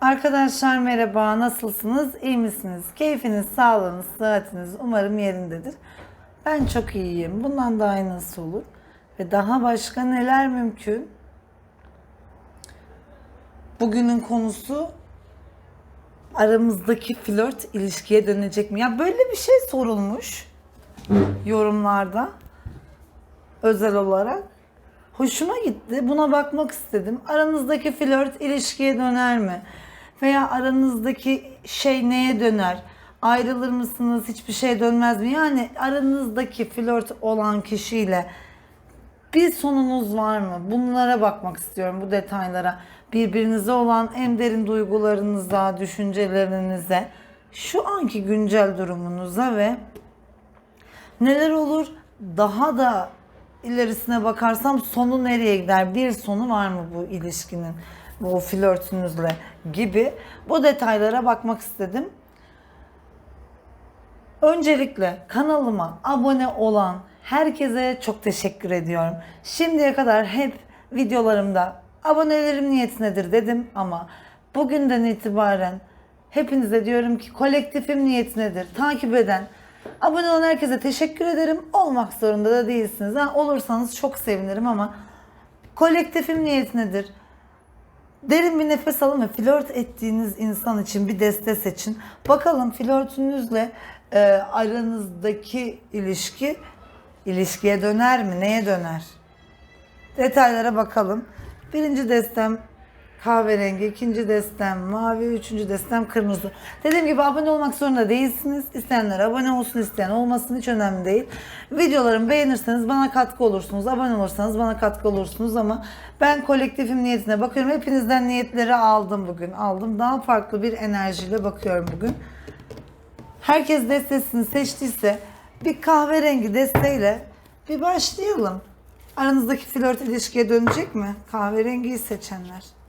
Arkadaşlar merhaba, nasılsınız? İyi misiniz? Keyfiniz, sağlığınız, sıhhatiniz umarım yerindedir. Ben çok iyiyim. Bundan daha iyi nasıl olur? Ve daha başka neler mümkün? Bugünün konusu aramızdaki flört ilişkiye dönecek mi? Ya böyle bir şey sorulmuş yorumlarda özel olarak. Hoşuma gitti. Buna bakmak istedim. Aranızdaki flört ilişkiye döner mi? Veya aranızdaki şey neye döner? Ayrılır mısınız? Hiçbir şey dönmez mi? Yani aranızdaki flört olan kişiyle bir sonunuz var mı? Bunlara bakmak istiyorum, bu detaylara. Birbirinize olan en derin duygularınıza, düşüncelerinize, şu anki güncel durumunuza ve neler olur daha da ilerisine bakarsam sonu nereye gider? Bir sonu var mı bu ilişkinin? Bu flörtünüzle gibi bu detaylara bakmak istedim. Öncelikle kanalıma abone olan herkese çok teşekkür ediyorum. Şimdiye kadar hep videolarımda abonelerim niyetinedir dedim ama bugünden itibaren hepinize diyorum ki kolektifim niyetinedir. Takip eden, abone olan herkese teşekkür ederim. Olmak zorunda da değilsiniz. Ha, olursanız çok sevinirim ama kolektifim niyetinedir. Derin bir nefes alın ve flört ettiğiniz insan için bir deste seçin. Bakalım flörtünüzle e, aranızdaki ilişki ilişkiye döner mi? Neye döner? Detaylara bakalım. Birinci destem kahverengi, ikinci destem mavi, üçüncü destem kırmızı. Dediğim gibi abone olmak zorunda değilsiniz. İsteyenler abone olsun, isteyen olmasın hiç önemli değil. Videolarımı beğenirseniz bana katkı olursunuz. Abone olursanız bana katkı olursunuz ama ben kolektifim niyetine bakıyorum. Hepinizden niyetleri aldım bugün. Aldım. Daha farklı bir enerjiyle bakıyorum bugün. Herkes destesini seçtiyse bir kahverengi desteyle bir başlayalım. Aranızdaki flört ilişkiye dönecek mi? Kahverengiyi seçenler.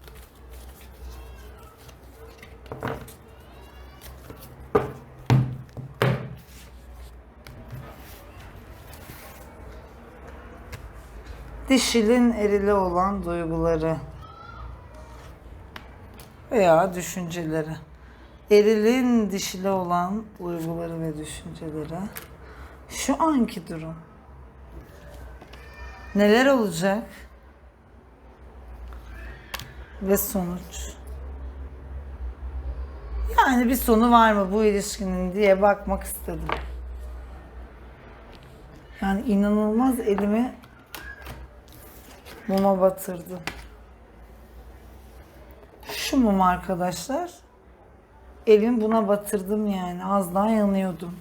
Dişilin erili olan duyguları veya düşünceleri. Erilin dişili olan duyguları ve düşünceleri. Şu anki durum. Neler olacak? Ve sonuç. Yani bir sonu var mı bu ilişkinin diye bakmak istedim. Yani inanılmaz elimi muma batırdım. Şu mum arkadaşlar. Elimi buna batırdım yani. Az daha yanıyordum.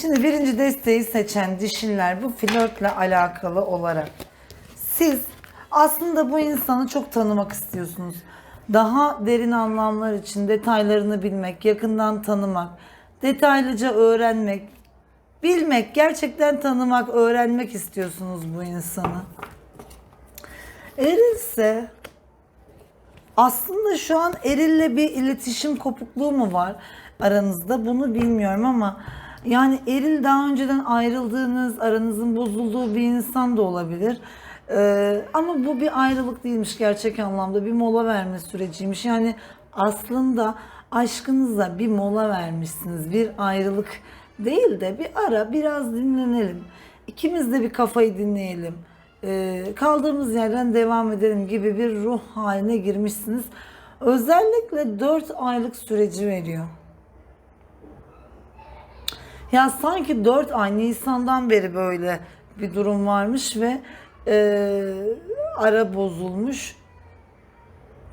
Şimdi birinci desteği seçen dişiller bu flörtle alakalı olarak siz aslında bu insanı çok tanımak istiyorsunuz. Daha derin anlamlar için detaylarını bilmek, yakından tanımak, detaylıca öğrenmek, bilmek, gerçekten tanımak, öğrenmek istiyorsunuz bu insanı. Erilse aslında şu an Eril'le bir iletişim kopukluğu mu var aranızda bunu bilmiyorum ama yani Eril daha önceden ayrıldığınız, aranızın bozulduğu bir insan da olabilir. Ee, ama bu bir ayrılık değilmiş gerçek anlamda bir mola verme süreciymiş. Yani aslında aşkınıza bir mola vermişsiniz. Bir ayrılık değil de bir ara biraz dinlenelim. İkimiz de bir kafayı dinleyelim. Ee, kaldığımız yerden devam edelim gibi bir ruh haline girmişsiniz. Özellikle 4 aylık süreci veriyor. Ya sanki 4 ay Nisan'dan beri böyle bir durum varmış ve e, ara bozulmuş.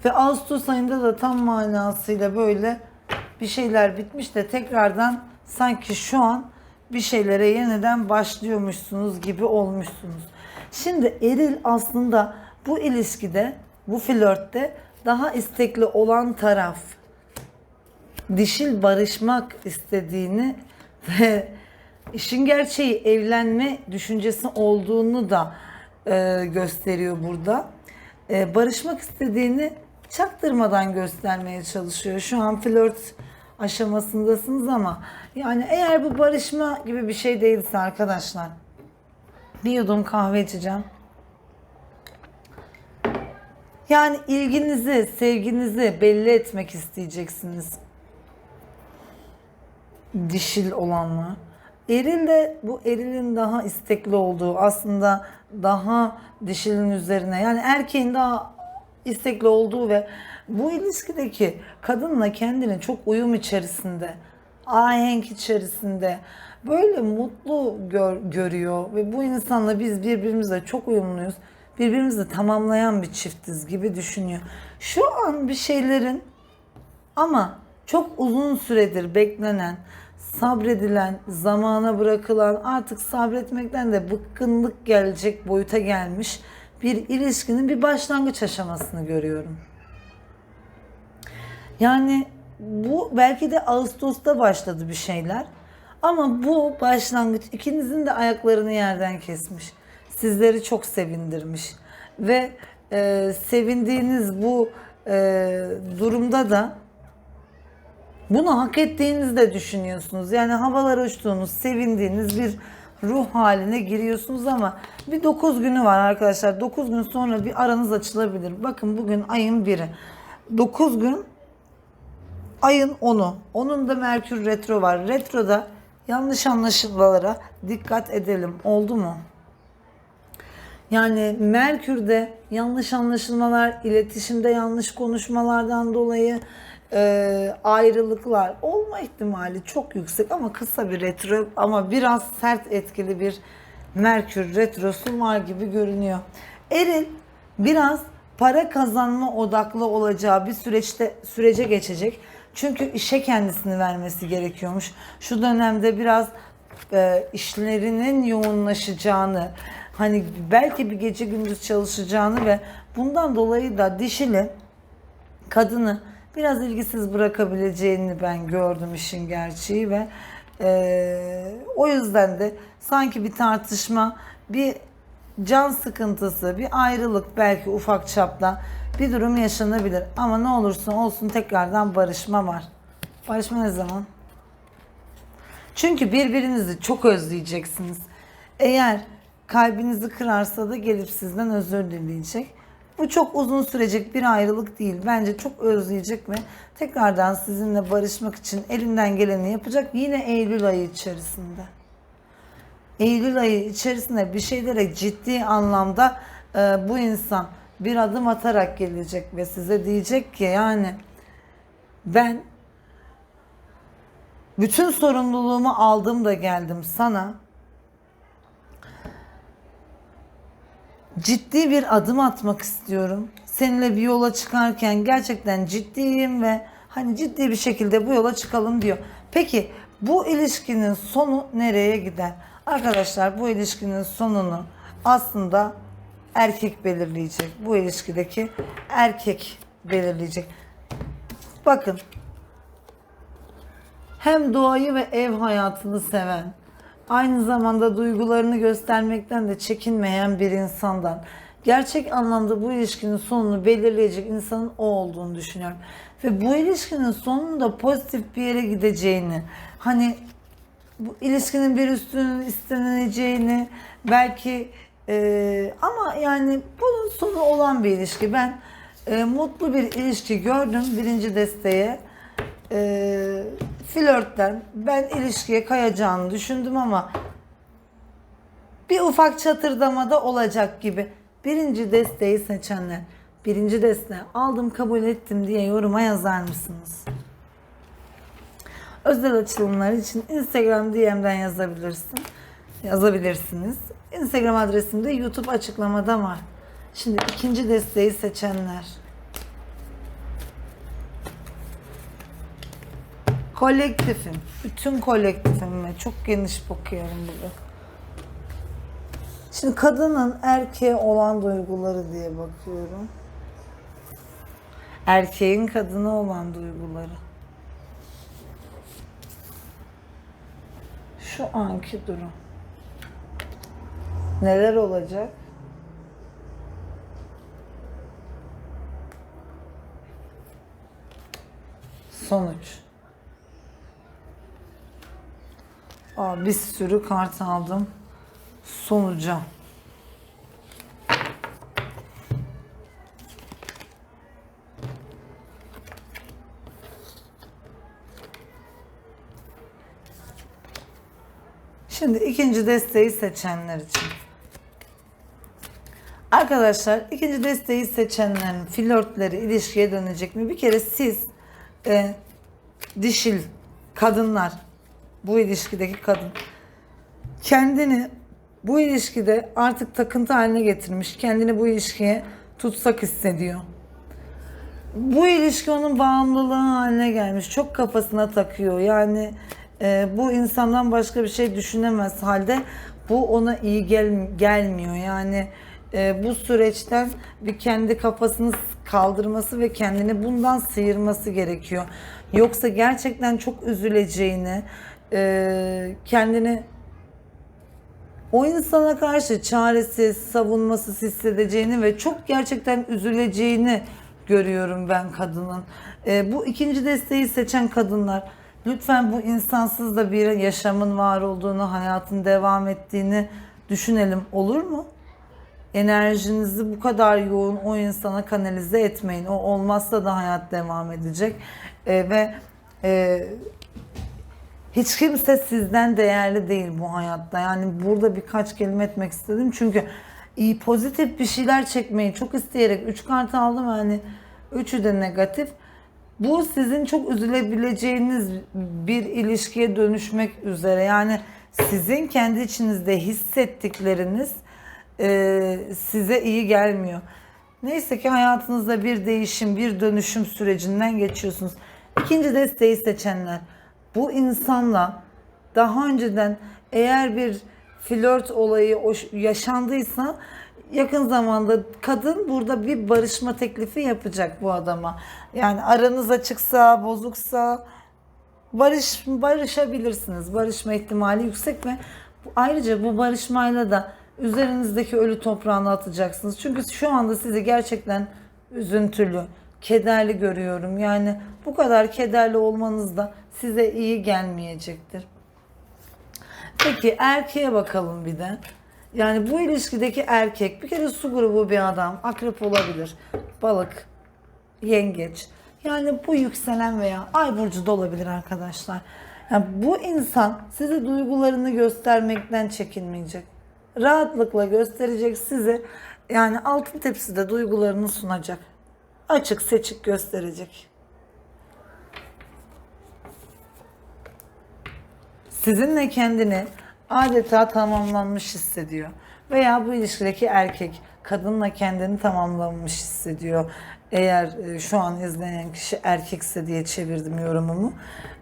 Ve Ağustos ayında da tam manasıyla böyle bir şeyler bitmiş de tekrardan sanki şu an bir şeylere yeniden başlıyormuşsunuz gibi olmuşsunuz. Şimdi eril aslında bu ilişkide, bu flörtte daha istekli olan taraf dişil barışmak istediğini ve işin gerçeği evlenme düşüncesi olduğunu da e, gösteriyor burada. E, barışmak istediğini çaktırmadan göstermeye çalışıyor. Şu an flört aşamasındasınız ama yani eğer bu barışma gibi bir şey değilse arkadaşlar bir yudum kahve içeceğim. Yani ilginizi, sevginizi belli etmek isteyeceksiniz. Dişil olanlar. Eril de bu erilin daha istekli olduğu aslında daha dişilin üzerine yani erkeğin daha istekli olduğu ve bu ilişkideki kadınla kendini çok uyum içerisinde, ahenk içerisinde böyle mutlu gör- görüyor ve bu insanla biz birbirimizle çok uyumluyuz. Birbirimizi tamamlayan bir çiftiz gibi düşünüyor. Şu an bir şeylerin ama çok uzun süredir beklenen, sabredilen, zamana bırakılan, artık sabretmekten de bıkkınlık gelecek boyuta gelmiş bir ilişkinin bir başlangıç aşamasını görüyorum. Yani bu belki de Ağustos'ta başladı bir şeyler. Ama bu başlangıç ikinizin de ayaklarını yerden kesmiş. Sizleri çok sevindirmiş. Ve e, sevindiğiniz bu e, durumda da bunu hak ettiğinizi de düşünüyorsunuz. Yani havalara uçtuğunuz, sevindiğiniz bir ruh haline giriyorsunuz ama bir 9 günü var arkadaşlar. 9 gün sonra bir aranız açılabilir. Bakın bugün ayın 1'i. 9 gün ayın 10'u. Onun da Merkür Retro var. Retroda yanlış anlaşılmalara dikkat edelim. Oldu mu? Yani Merkür'de yanlış anlaşılmalar, iletişimde yanlış konuşmalardan dolayı e, ayrılıklar olma ihtimali çok yüksek ama kısa bir retro ama biraz sert etkili bir Merkür retrosu var gibi görünüyor. Eril biraz para kazanma odaklı olacağı bir süreçte sürece geçecek. Çünkü işe kendisini vermesi gerekiyormuş. Şu dönemde biraz e, işlerinin yoğunlaşacağını, hani belki bir gece gündüz çalışacağını ve bundan dolayı da dişili kadını biraz ilgisiz bırakabileceğini ben gördüm işin gerçeği ve e, o yüzden de sanki bir tartışma, bir can sıkıntısı, bir ayrılık belki ufak çapta bir durum yaşanabilir. Ama ne olursa olsun tekrardan barışma var. Barışma ne zaman? Çünkü birbirinizi çok özleyeceksiniz. Eğer kalbinizi kırarsa da gelip sizden özür dileyecek. Bu çok uzun sürecek bir ayrılık değil. Bence çok özleyecek ve tekrardan sizinle barışmak için elinden geleni yapacak yine Eylül ayı içerisinde. Eylül ayı içerisinde bir şeylere ciddi anlamda e, bu insan bir adım atarak gelecek ve size diyecek ki yani ben bütün sorumluluğumu aldım da geldim sana. Ciddi bir adım atmak istiyorum. Seninle bir yola çıkarken gerçekten ciddiyim ve hani ciddi bir şekilde bu yola çıkalım diyor. Peki bu ilişkinin sonu nereye gider? Arkadaşlar bu ilişkinin sonunu aslında erkek belirleyecek. Bu ilişkideki erkek belirleyecek. Bakın hem doğayı ve ev hayatını seven, aynı zamanda duygularını göstermekten de çekinmeyen bir insandan gerçek anlamda bu ilişkinin sonunu belirleyecek insanın o olduğunu düşünüyorum. Ve bu ilişkinin sonunda pozitif bir yere gideceğini, hani bu ilişkinin bir üstünün istenileceğini belki e, ama yani bunun sonu olan bir ilişki. Ben e, mutlu bir ilişki gördüm birinci desteğe. E, flörtten ben ilişkiye kayacağını düşündüm ama bir ufak çatırdama da olacak gibi. Birinci desteği seçenler, birinci desteği aldım kabul ettim diye yoruma yazar mısınız? Özel açılımlar için Instagram DM'den yazabilirsin. Yazabilirsiniz. Instagram adresim de YouTube açıklamada var. Şimdi ikinci desteği seçenler. Kolektifim. Bütün kolektifime çok geniş bakıyorum burada. Şimdi kadının erkeğe olan duyguları diye bakıyorum. Erkeğin kadına olan duyguları. Şu anki durum. Neler olacak? Sonuç. Aa, bir sürü kart aldım. Sonuca. Şimdi ikinci desteği seçenler için. Arkadaşlar ikinci desteği seçenlerin flörtleri ilişkiye dönecek mi? Bir kere siz e, dişil kadınlar bu ilişkideki kadın kendini bu ilişkide artık takıntı haline getirmiş. Kendini bu ilişkiye tutsak hissediyor. Bu ilişki onun bağımlılığı haline gelmiş. Çok kafasına takıyor. Yani e, bu insandan başka bir şey düşünemez halde bu ona iyi gel gelmiyor. Yani e, bu süreçten bir kendi kafasını kaldırması ve kendini bundan sıyırması gerekiyor. Yoksa gerçekten çok üzüleceğini, e, kendini o insana karşı çaresiz, savunmasız hissedeceğini ve çok gerçekten üzüleceğini görüyorum ben kadının. Ee, bu ikinci desteği seçen kadınlar lütfen bu insansız da bir yaşamın var olduğunu, hayatın devam ettiğini düşünelim olur mu? Enerjinizi bu kadar yoğun o insana kanalize etmeyin. O olmazsa da hayat devam edecek. Ee, ve e, hiç kimse sizden değerli değil bu hayatta. Yani burada birkaç kelime etmek istedim. Çünkü iyi pozitif bir şeyler çekmeyi çok isteyerek 3 kart aldım. Yani üçü de negatif. Bu sizin çok üzülebileceğiniz bir ilişkiye dönüşmek üzere. Yani sizin kendi içinizde hissettikleriniz e, size iyi gelmiyor. Neyse ki hayatınızda bir değişim, bir dönüşüm sürecinden geçiyorsunuz. İkinci desteği seçenler bu insanla daha önceden eğer bir flört olayı yaşandıysa yakın zamanda kadın burada bir barışma teklifi yapacak bu adama. Yani aranız açıksa, bozuksa barış barışabilirsiniz. Barışma ihtimali yüksek ve ayrıca bu barışmayla da üzerinizdeki ölü toprağını atacaksınız. Çünkü şu anda sizi gerçekten üzüntülü, kederli görüyorum. Yani bu kadar kederli olmanız da size iyi gelmeyecektir. Peki erkeğe bakalım bir de. Yani bu ilişkideki erkek bir kere su grubu bir adam, akrep olabilir, balık, yengeç. Yani bu yükselen veya ay burcu da olabilir arkadaşlar. Yani bu insan size duygularını göstermekten çekinmeyecek. Rahatlıkla gösterecek size. Yani altın tepside duygularını sunacak. Açık seçik gösterecek. sizinle kendini adeta tamamlanmış hissediyor. Veya bu ilişkideki erkek kadınla kendini tamamlanmış hissediyor. Eğer e, şu an izleyen kişi erkekse diye çevirdim yorumumu.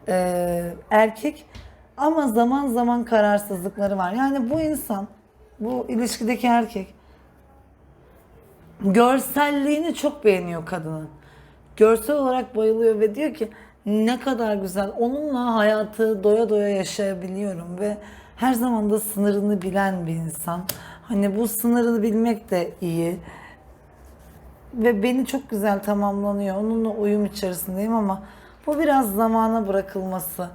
Ee, erkek ama zaman zaman kararsızlıkları var. Yani bu insan, bu ilişkideki erkek görselliğini çok beğeniyor kadının. Görsel olarak bayılıyor ve diyor ki ne kadar güzel. Onunla hayatı doya doya yaşayabiliyorum ve her zaman da sınırını bilen bir insan. Hani bu sınırını bilmek de iyi. Ve beni çok güzel tamamlanıyor. Onunla uyum içerisindeyim ama bu biraz zamana bırakılması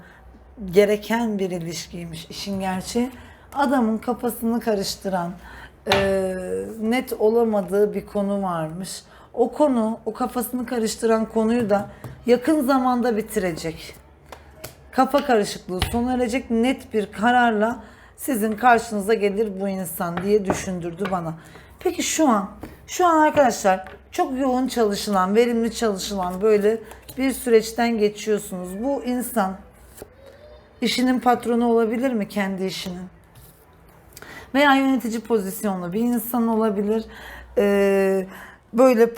gereken bir ilişkiymiş işin gerçeği. Adamın kafasını karıştıran, e, net olamadığı bir konu varmış. O konu, o kafasını karıştıran konuyu da yakın zamanda bitirecek. Kafa karışıklığı sona erecek net bir kararla sizin karşınıza gelir bu insan diye düşündürdü bana. Peki şu an, şu an arkadaşlar çok yoğun çalışılan, verimli çalışılan böyle bir süreçten geçiyorsunuz. Bu insan işinin patronu olabilir mi kendi işinin? Veya yönetici pozisyonlu bir insan olabilir. Ee, böyle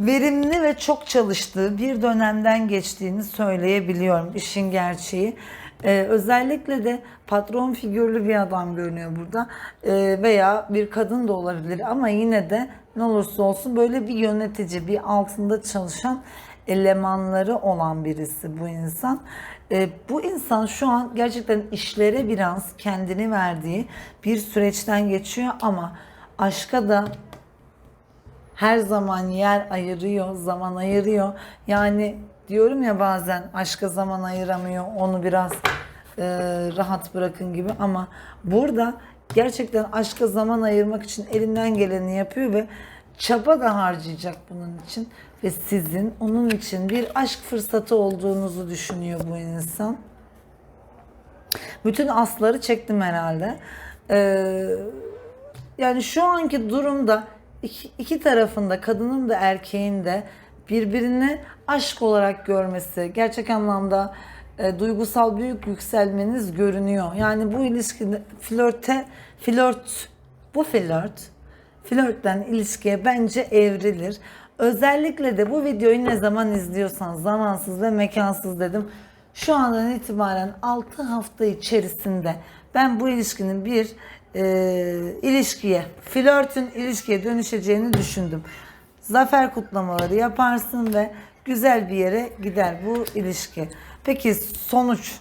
verimli ve çok çalıştığı bir dönemden geçtiğini söyleyebiliyorum işin gerçeği. Ee, özellikle de patron figürlü bir adam görünüyor burada Ee, veya bir kadın da olabilir ama yine de ne olursa olsun böyle bir yönetici, bir altında çalışan elemanları olan birisi bu insan. Ee, bu insan şu an gerçekten işlere biraz kendini verdiği bir süreçten geçiyor ama aşka da her zaman yer ayırıyor, zaman ayırıyor. Yani diyorum ya bazen aşka zaman ayıramıyor, onu biraz e, rahat bırakın gibi ama burada gerçekten aşka zaman ayırmak için elinden geleni yapıyor ve çaba da harcayacak bunun için ve sizin onun için bir aşk fırsatı olduğunuzu düşünüyor bu insan. Bütün asları çektim herhalde. Ee, yani şu anki durumda iki, iki tarafında kadının da erkeğin de birbirini aşk olarak görmesi, gerçek anlamda e, duygusal büyük yükselmeniz görünüyor. Yani bu ilişkide flörte, flört, bu flört, flörtten ilişkiye bence evrilir. Özellikle de bu videoyu ne zaman izliyorsan zamansız ve mekansız dedim. Şu andan itibaren 6 hafta içerisinde ben bu ilişkinin bir e, ilişkiye, flörtün ilişkiye dönüşeceğini düşündüm. Zafer kutlamaları yaparsın ve güzel bir yere gider bu ilişki. Peki sonuç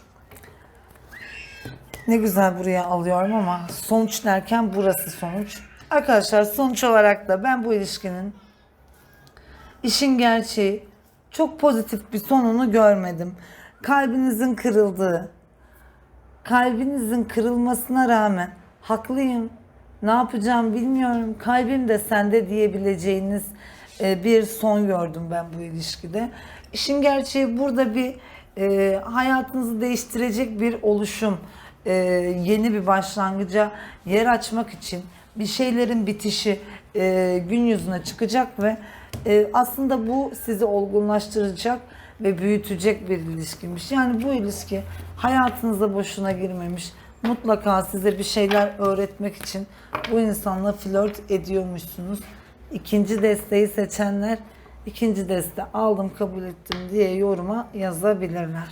ne güzel buraya alıyorum ama sonuç derken burası sonuç. Arkadaşlar sonuç olarak da ben bu ilişkinin işin gerçeği çok pozitif bir sonunu görmedim. Kalbinizin kırıldığı, kalbinizin kırılmasına rağmen haklıyım, ne yapacağım bilmiyorum, kalbim de sende diyebileceğiniz e, bir son gördüm ben bu ilişkide. İşin gerçeği burada bir e, hayatınızı değiştirecek bir oluşum, e, yeni bir başlangıca yer açmak için bir şeylerin bitişi e, gün yüzüne çıkacak ve e, aslında bu sizi olgunlaştıracak ve büyütecek bir ilişkiymiş. Yani bu ilişki hayatınıza boşuna girmemiş. Mutlaka size bir şeyler öğretmek için bu insanla flört ediyormuşsunuz. İkinci desteği seçenler ikinci deste aldım kabul ettim diye yoruma yazabilirler.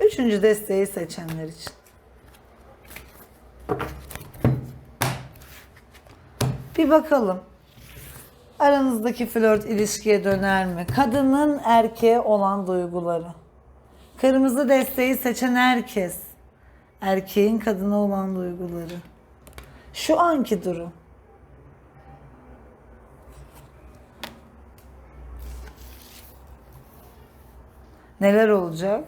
Üçüncü desteği seçenler için. Bir bakalım. Aranızdaki flört ilişkiye döner mi? Kadının erkeğe olan duyguları. Kırmızı desteği seçen herkes. Erkeğin kadına olan duyguları. Şu anki durum. Neler olacak?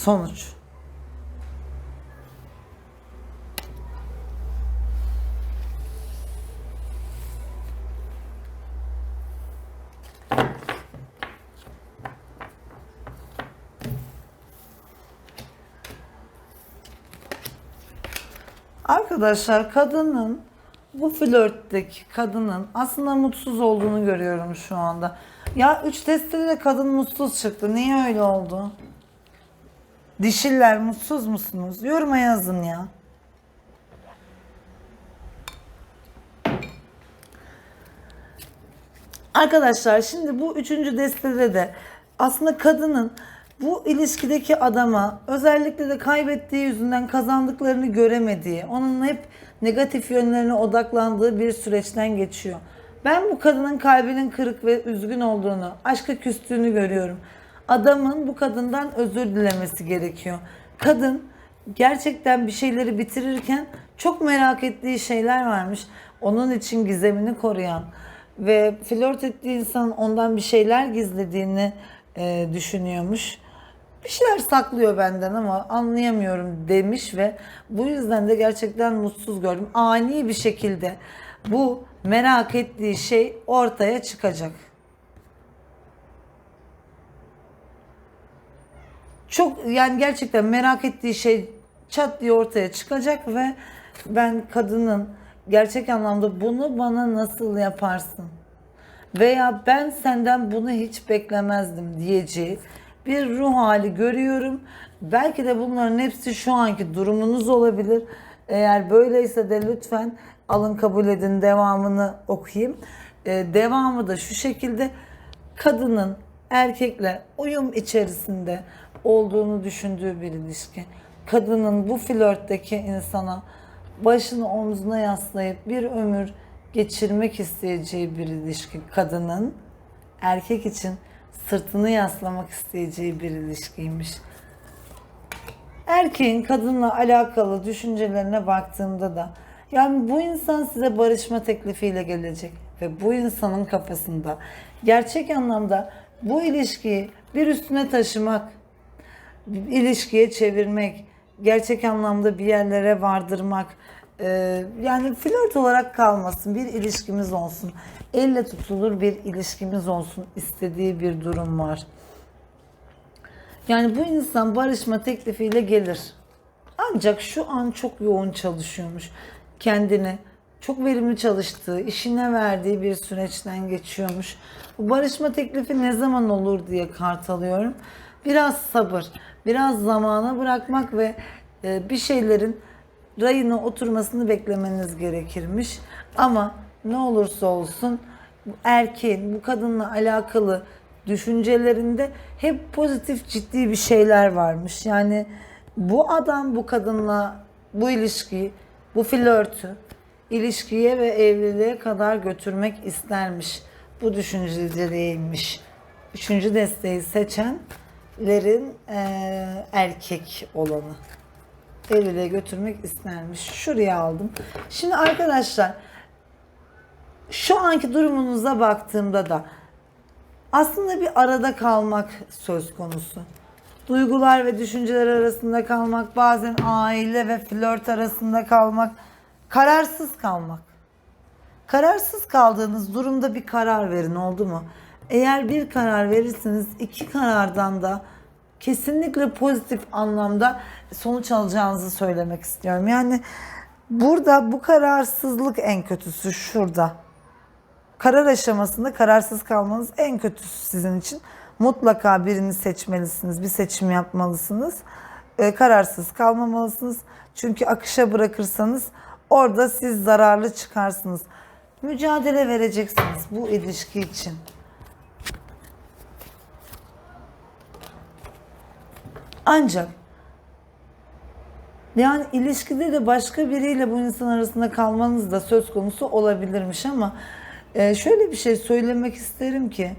Sonuç. Arkadaşlar kadının bu flörtteki kadının aslında mutsuz olduğunu görüyorum şu anda. Ya üç testte de kadın mutsuz çıktı. Niye öyle oldu? Dişiller mutsuz musunuz? Yoruma yazın ya. Arkadaşlar şimdi bu üçüncü destede de aslında kadının bu ilişkideki adama özellikle de kaybettiği yüzünden kazandıklarını göremediği, onun hep negatif yönlerine odaklandığı bir süreçten geçiyor. Ben bu kadının kalbinin kırık ve üzgün olduğunu, aşka küstüğünü görüyorum. Adamın bu kadından özür dilemesi gerekiyor. Kadın gerçekten bir şeyleri bitirirken çok merak ettiği şeyler varmış. Onun için gizemini koruyan ve flört ettiği insan ondan bir şeyler gizlediğini e, düşünüyormuş. Bir şeyler saklıyor benden ama anlayamıyorum demiş ve bu yüzden de gerçekten mutsuz gördüm. Ani bir şekilde bu merak ettiği şey ortaya çıkacak. Çok yani gerçekten merak ettiği şey çat diye ortaya çıkacak ve ben kadının gerçek anlamda bunu bana nasıl yaparsın? Veya ben senden bunu hiç beklemezdim diyeceği bir ruh hali görüyorum. Belki de bunların hepsi şu anki durumunuz olabilir. Eğer böyleyse de lütfen alın kabul edin devamını okuyayım. Ee, devamı da şu şekilde kadının erkekle uyum içerisinde olduğunu düşündüğü bir ilişki. Kadının bu flörtteki insana başını omzuna yaslayıp bir ömür geçirmek isteyeceği bir ilişki. Kadının erkek için sırtını yaslamak isteyeceği bir ilişkiymiş. erkeğin kadınla alakalı düşüncelerine baktığımda da yani bu insan size barışma teklifiyle gelecek ve bu insanın kafasında gerçek anlamda bu ilişkiyi bir üstüne taşımak, ilişkiye çevirmek, gerçek anlamda bir yerlere vardırmak, e, yani flört olarak kalmasın, bir ilişkimiz olsun, elle tutulur bir ilişkimiz olsun istediği bir durum var. Yani bu insan barışma teklifiyle gelir. Ancak şu an çok yoğun çalışıyormuş. Kendini çok verimli çalıştığı, işine verdiği bir süreçten geçiyormuş. Bu barışma teklifi ne zaman olur diye kart alıyorum. Biraz sabır, biraz zamana bırakmak ve e, bir şeylerin rayına oturmasını beklemeniz gerekirmiş. Ama ne olursa olsun erkeğin bu kadınla alakalı düşüncelerinde hep pozitif ciddi bir şeyler varmış. Yani bu adam bu kadınla bu ilişkiyi, bu flörtü ilişkiye ve evliliğe kadar götürmek istermiş. Bu düşünceliymiş. Üçüncü desteği seçenlerin eee, erkek olanı evliliğe götürmek istermiş. Şuraya aldım. Şimdi arkadaşlar şu anki durumunuza baktığımda da aslında bir arada kalmak söz konusu. Duygular ve düşünceler arasında kalmak, bazen aile ve flört arasında kalmak, kararsız kalmak. Kararsız kaldığınız durumda bir karar verin oldu mu? Eğer bir karar verirseniz iki karardan da kesinlikle pozitif anlamda sonuç alacağınızı söylemek istiyorum. Yani burada bu kararsızlık en kötüsü şurada. Karar aşamasında kararsız kalmanız en kötüsü sizin için. Mutlaka birini seçmelisiniz, bir seçim yapmalısınız. Ee, kararsız kalmamalısınız. Çünkü akışa bırakırsanız orada siz zararlı çıkarsınız. Mücadele vereceksiniz bu ilişki için. Ancak yani ilişkide de başka biriyle bu insan arasında kalmanız da söz konusu olabilirmiş ama e, şöyle bir şey söylemek isterim ki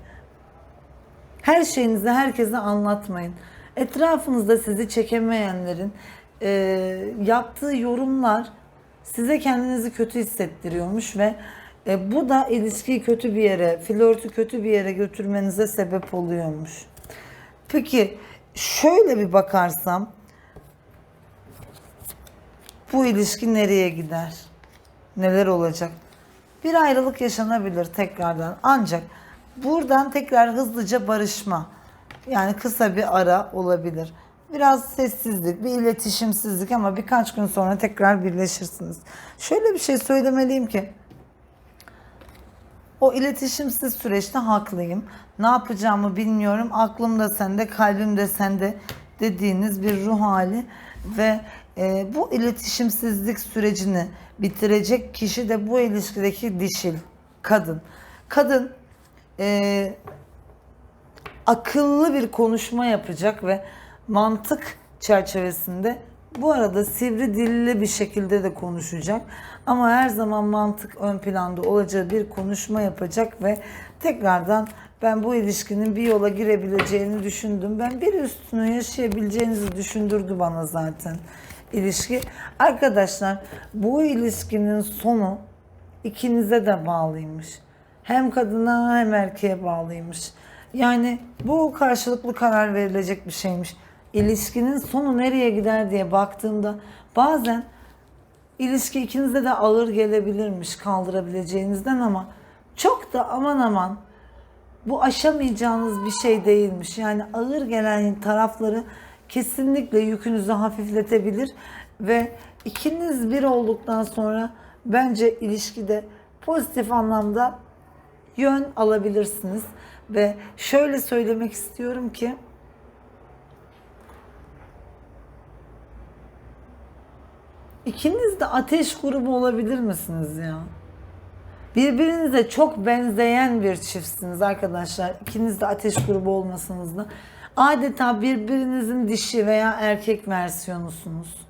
her şeyinizi herkese anlatmayın. Etrafınızda sizi çekemeyenlerin e, yaptığı yorumlar size kendinizi kötü hissettiriyormuş ve e, bu da ilişkiyi kötü bir yere, flörtü kötü bir yere götürmenize sebep oluyormuş. Peki şöyle bir bakarsam bu ilişki nereye gider? Neler olacak? Bir ayrılık yaşanabilir tekrardan. Ancak buradan tekrar hızlıca barışma. Yani kısa bir ara olabilir. Biraz sessizlik, bir iletişimsizlik ama birkaç gün sonra tekrar birleşirsiniz. Şöyle bir şey söylemeliyim ki o iletişimsiz süreçte haklıyım. Ne yapacağımı bilmiyorum. Aklım da sende, kalbim de sende dediğiniz bir ruh hali ve e, bu iletişimsizlik sürecini bitirecek kişi de bu ilişkideki dişil, kadın. Kadın e, akıllı bir konuşma yapacak ve mantık çerçevesinde bu arada sivri dilli bir şekilde de konuşacak. Ama her zaman mantık ön planda olacağı bir konuşma yapacak ve tekrardan ben bu ilişkinin bir yola girebileceğini düşündüm. Ben bir üstünü yaşayabileceğinizi düşündürdü bana zaten ilişki. Arkadaşlar bu ilişkinin sonu ikinize de bağlıymış. Hem kadına hem erkeğe bağlıymış. Yani bu karşılıklı karar verilecek bir şeymiş. İlişkinin sonu nereye gider diye baktığımda bazen ilişki ikinize de ağır gelebilirmiş kaldırabileceğinizden ama çok da aman aman bu aşamayacağınız bir şey değilmiş. Yani ağır gelen tarafları kesinlikle yükünüzü hafifletebilir ve ikiniz bir olduktan sonra bence ilişkide pozitif anlamda yön alabilirsiniz ve şöyle söylemek istiyorum ki ikiniz de ateş grubu olabilir misiniz ya? Birbirinize çok benzeyen bir çiftsiniz arkadaşlar. İkiniz de ateş grubu olmasanız da adeta birbirinizin dişi veya erkek versiyonusunuz.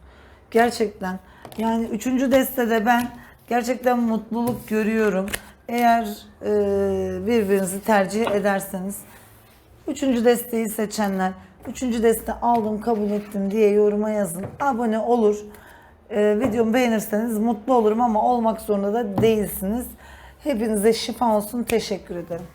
Gerçekten yani üçüncü destede ben gerçekten mutluluk görüyorum. Eğer e, birbirinizi tercih ederseniz üçüncü desteği seçenler Üçüncü deste aldım, kabul ettim diye yoruma yazın. Abone olur. Ee, videomu beğenirseniz mutlu olurum ama olmak zorunda da değilsiniz. Hepinize şifa olsun. Teşekkür ederim.